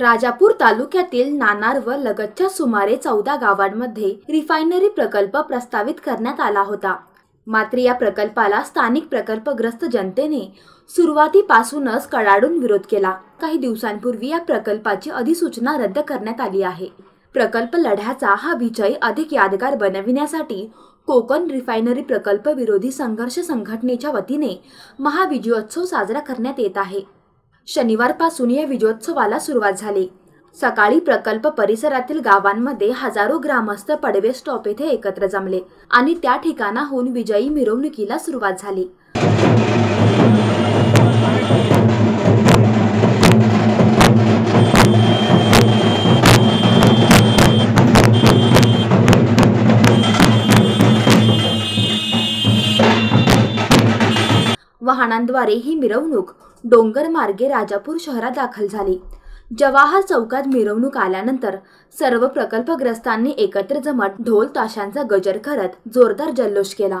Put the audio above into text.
राजापूर तालुक्यातील नाणार व लगतच्या सुमारे चौदा गावांमध्ये रिफायनरी प्रकल्प प्रस्तावित करण्यात आला होता. मात्र या प्रकल्पाला स्थानिक प्रकल्पग्रस्त जनतेने सुरुवातीपासूनच कडाडून विरोध केला. काही दिवसांपूर्वी या प्रकल्पाची अधिसूचना रद्द करण्यात आली आहे. प्रकल्प लढ्याचा हा विजय अधिक यादगार बनविण्यासाठी कोकण रिफायनरी प्रकल्प विरोधी संघर्ष संघटनेच्या वतीने महाविजयोत्सव साजरा करण्यात येत आहे. शनिवारपासून या विजयोत्सवाला सुरुवात झाली. सकाळी प्रकल्प परिसरातील गावांमध्ये हजारो ग्रामस्थ पडवे स्टॉप येथे एकत्र जमले आणि त्या ठिकाणाहून विजयी मिरवणुकीला सुरुवात झाली. वाहनांद्वारे ही मिरवणूक डोंगरमार्गे राजापूर शहरात दाखल झाली. जवाहर चौकात मिरवणूक आल्यानंतर सर्व प्रकल्पग्रस्तांनी एकत्र जमत ढोल ताशांचा गजर करत जोरदार जल्लोष केला.